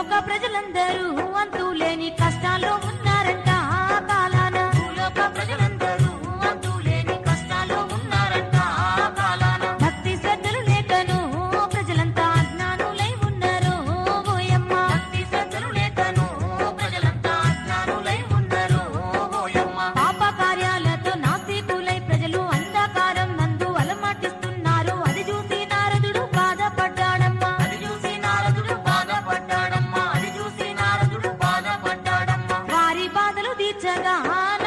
లోక ప్రజలందరూ 啊。